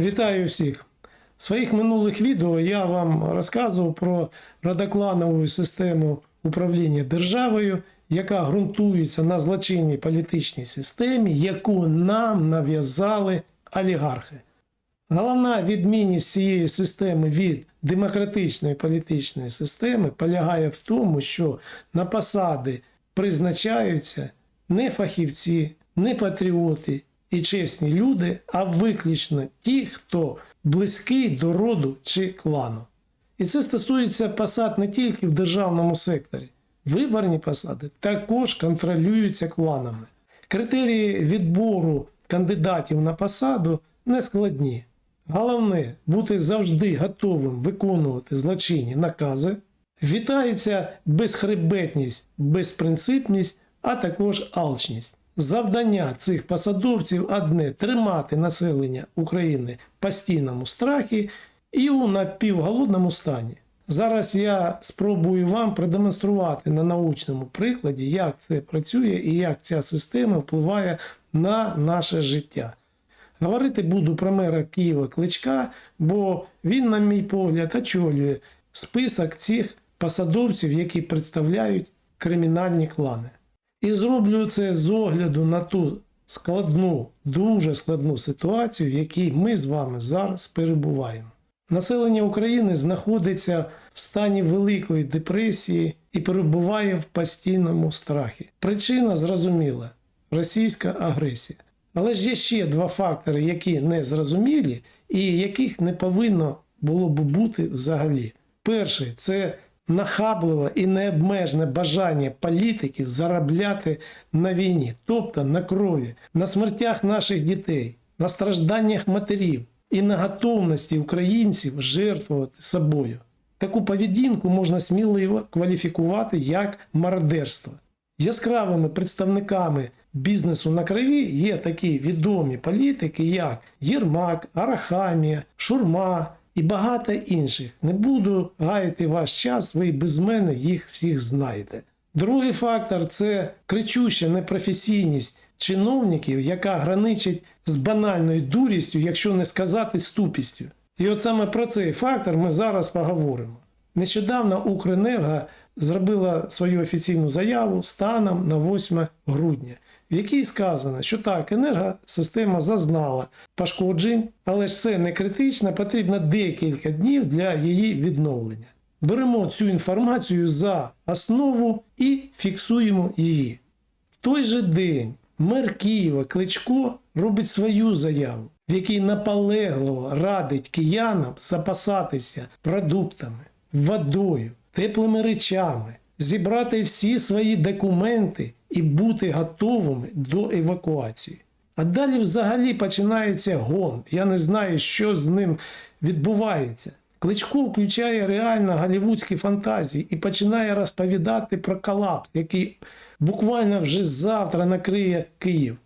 Вітаю всіх! В своїх минулих відео я вам розказував про родокланову систему управління державою, яка ґрунтується на злочинній політичній системі, яку нам нав'язали олігархи. Головна відмінність цієї системи від демократичної політичної системи полягає в тому, що на посади призначаються не фахівці, не патріоти і чесні люди, а виключно ті, хто близький до роду чи клану. І це стосується посад не тільки в державному секторі. Виборні посади також контролюються кланами. Критерії відбору кандидатів на посаду не складні. Головне бути завжди готовим виконувати злочинні накази. Вітається безхребетність, безпринципність, а також алчність. Завдання цих посадовців одне тримати населення України в постійному страхі і у напівголодному стані. Зараз я спробую вам продемонструвати на научному прикладі, як це працює і як ця система впливає на наше життя. Говорити буду про мера Києва Кличка, бо він, на мій погляд, очолює список цих посадовців, які представляють кримінальні клани. І зроблю це з огляду на ту складну, дуже складну ситуацію, в якій ми з вами зараз перебуваємо. Населення України знаходиться в стані великої депресії і перебуває в постійному страхі. Причина зрозуміла російська агресія. Але ж є ще два фактори, які не зрозумілі і яких не повинно було б бути взагалі. Перший це нахабливе і необмежне бажання політиків заробляти на війні, тобто на крові, на смертях наших дітей, на стражданнях матерів і на готовності українців жертвувати собою. Таку поведінку можна сміливо кваліфікувати як мародерство. Яскравими представниками бізнесу на крові є такі відомі політики, як Єрмак, Арахамія, Шурма і багато інших. Не буду гаяти ваш час, ви без мене їх всіх знаєте. Другий фактор це кричуща непрофесійність чиновників, яка граничить з банальною дурістю, якщо не сказати ступістю. І от саме про цей фактор ми зараз поговоримо. Нещодавно Укренерго зробила свою офіційну заяву станом на 8 грудня, в якій сказано, що так, енергосистема зазнала пошкоджень, але ж це не критично, потрібно декілька днів для її відновлення. Беремо цю інформацію за основу і фіксуємо її. В той же день мер Києва Кличко робить свою заяву, в якій наполегливо радить киянам запасатися продуктами, водою, теплими речами, зібрати всі свої документи і бути готовими до евакуації. А далі взагалі починається гон. Я не знаю, що з ним відбувається. Кличко включає реально голівудські фантазії і починає розповідати про колапс, який буквально вже завтра накриє Київ.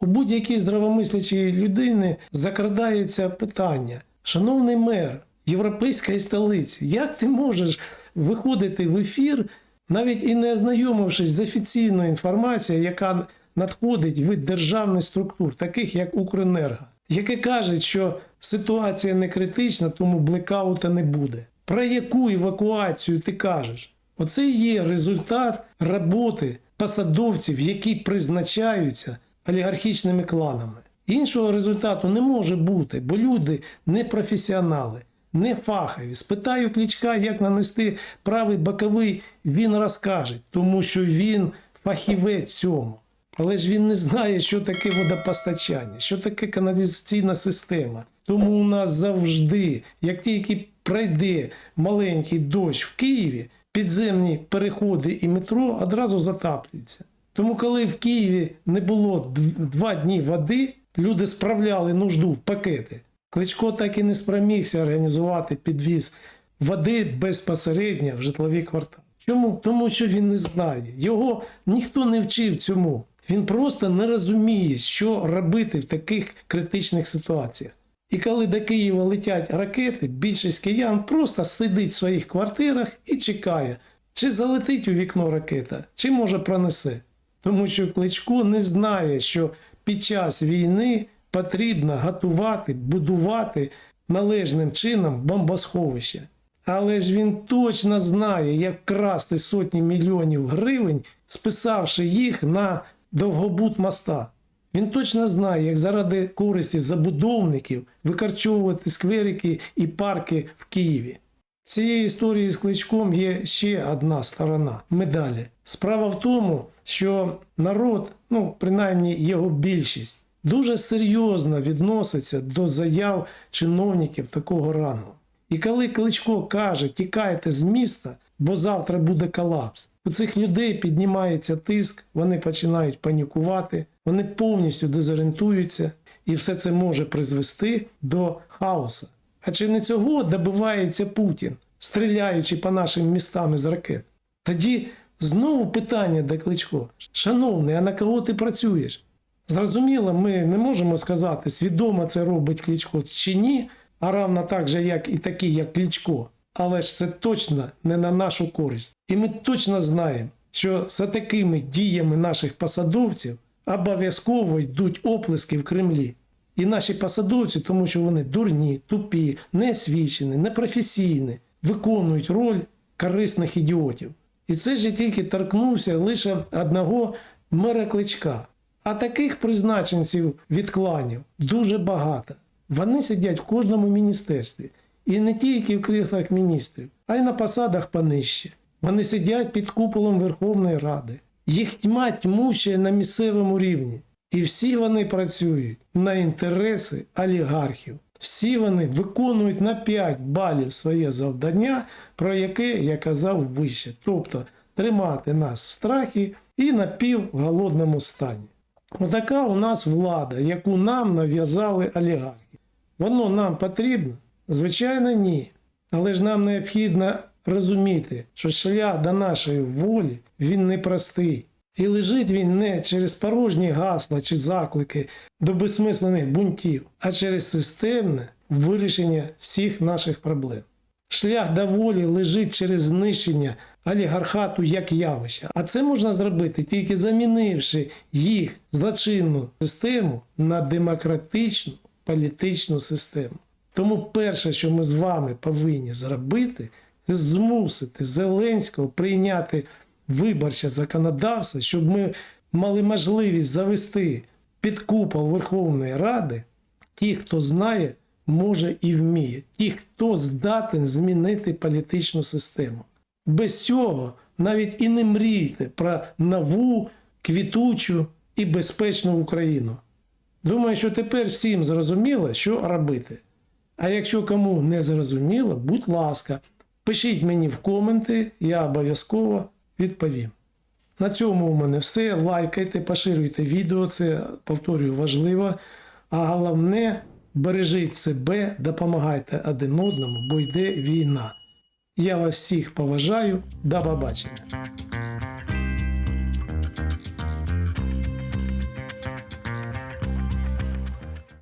У будь-якій здравомислячій людини закрадається питання: Шановний мер європейської столиці, як ти можеш виходити в ефір, навіть і не ознайомившись з офіційною інформацією, яка надходить від державних структур, таких як Укренерго, яке каже, що ситуація не критична, тому блекаута не буде. Про яку евакуацію ти кажеш? Оце є результат роботи посадовців, які призначаються олігархічними кланами. Іншого результату не може бути, бо люди не професіонали, не фахові. Спитаю клічка, як нанести правий боковий, він розкаже, тому що він фахівець цьому. Але ж він не знає, що таке водопостачання, що таке каналізаційна система. Тому у нас завжди, як тільки пройде маленький дощ в Києві, підземні переходи і метро одразу затаплюються. Тому, коли в Києві не було два дні води, люди справляли нужду в пакети. Кличко так і не спромігся організувати підвіз води безпосередньо в житлові квартали. Чому? Тому що він не знає. Його ніхто не вчив цьому. Він просто не розуміє, що робити в таких критичних ситуаціях. І коли до Києва летять ракети, більшість киян просто сидить в своїх квартирах і чекає, чи залетить у вікно ракета, чи може пронесе. Тому що Кличко не знає, що під час війни потрібно готувати, будувати належним чином бомбосховище. Але ж він точно знає, як красти сотні мільйонів гривень, списавши їх на довгобут моста. Він точно знає, як заради користі забудовників викарчовувати скверики і парки в Києві. Цієї історії з кличком є ще одна сторона медалі. Справа в тому, що народ, ну принаймні його більшість, дуже серйозно відноситься до заяв чиновників такого рангу. І коли Кличко каже, тікайте з міста, бо завтра буде колапс, у цих людей піднімається тиск, вони починають панікувати, вони повністю дезорієнтуються, і все це може призвести до хаоса. А чи не цього добивається Путін, стріляючи по нашим містам із ракет? Тоді знову питання до Кличко. Шановний, а на кого ти працюєш? Зрозуміло, ми не можемо сказати, свідомо це робить Кличко чи ні, а равно так же, як і такі, як Кличко. Але ж це точно не на нашу користь. І ми точно знаємо, що за такими діями наших посадовців обов'язково йдуть оплески в Кремлі. І наші посадовці, тому що вони дурні, тупі, неосвічені, непрофесійні, виконують роль корисних ідіотів. І це ж тільки торкнувся лише одного мера кличка. А таких призначенців від кланів дуже багато. Вони сидять в кожному міністерстві. І не тільки в кріслах міністрів, а й на посадах понижче. Вони сидять під куполом Верховної Ради. Їх тьма тьмуща на місцевому рівні. І всі вони працюють на інтереси олігархів. Всі вони виконують на 5 балів своє завдання, про яке я казав вище. Тобто тримати нас в страхі і на півголодному стані. Отака у нас влада, яку нам нав'язали олігархи. Воно нам потрібно? Звичайно, ні. Але ж нам необхідно розуміти, що шлях до нашої волі він непростий. І лежить він не через порожні гасла чи заклики до безсмислених бунтів, а через системне вирішення всіх наших проблем. Шлях до волі лежить через знищення олігархату як явища. А це можна зробити тільки замінивши їх злочинну систему на демократичну політичну систему. Тому перше, що ми з вами повинні зробити, це змусити Зеленського прийняти виборче законодавство, щоб ми мали можливість завести під купол Верховної Ради ті, хто знає, може і вміє, ті, хто здатен змінити політичну систему. Без цього навіть і не мрійте про нову, квітучу і безпечну Україну. Думаю, що тепер всім зрозуміло, що робити. А якщо кому не зрозуміло, будь ласка, пишіть мені в коменти, я обов'язково відповім. На цьому у мене все. Лайкайте, поширюйте відео, це повторюю важливо. А головне, бережіть себе, допомагайте один одному, бо йде війна. Я вас всіх поважаю. До побачення.